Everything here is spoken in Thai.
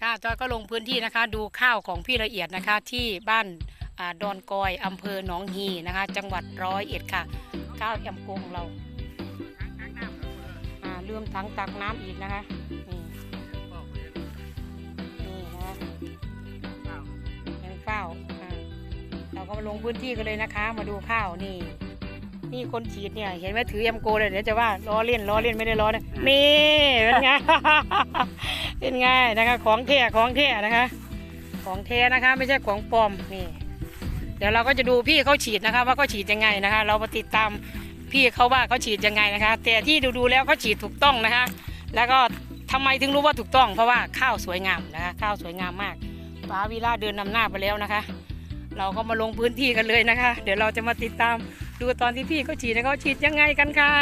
ค่ะจอยก็ลงพื้นที่นะคะ ดูข้าวของพี่ละเอียดนะคะ ที่บ้านอดอนกอยอำเภอหนองฮีนะคะ จังหวัดร้อยเอ็ดค่ะข้าวแอมโกของเราอ่าลืมถังตักน้ำอีกนะคะนี่นี่นะคะยังเฝ้าอ่าเราก็มาลงพื้นที่กันเลยนะคะ มาดูข้าวนี่นี่คนฉีดเนี่ย เห็นไหมถือแอมโกเลยเดี๋ยวจะว่าล้อเล่นล้อเล่นไม่ได้ล้อนะนี่เป็นไง เป็นไงนะคะ ของแท้ของแท้นะคะ ของแท้นะคะ ไม่ใช่ของปลอมนี่เดี๋ยวเราก็จะดูพี่เขาฉีดนะคะ ว่าเขาฉีดยังไงนะคะ เรามาติดตามพี่เขาว่าเขาฉีดยังไงนะคะ แต่ที่ดูดูแล้วเขาฉีดถูกต้องนะคะ แล้วก็ทำไมถึงรู้ว่าถูกต้องเพราะว่าข้าวสวยงามนะคะข้าวสวยงามมากป้าวีล่าเดินนำหน้าไปแล้วนะคะ เราก็มาลงพื้นที่กันเลยนะคะ เดี๋ยวเราจะมาติดตามดูตอนที่พี่เขาฉีดนะเขาฉีดยังไงกันค่ะ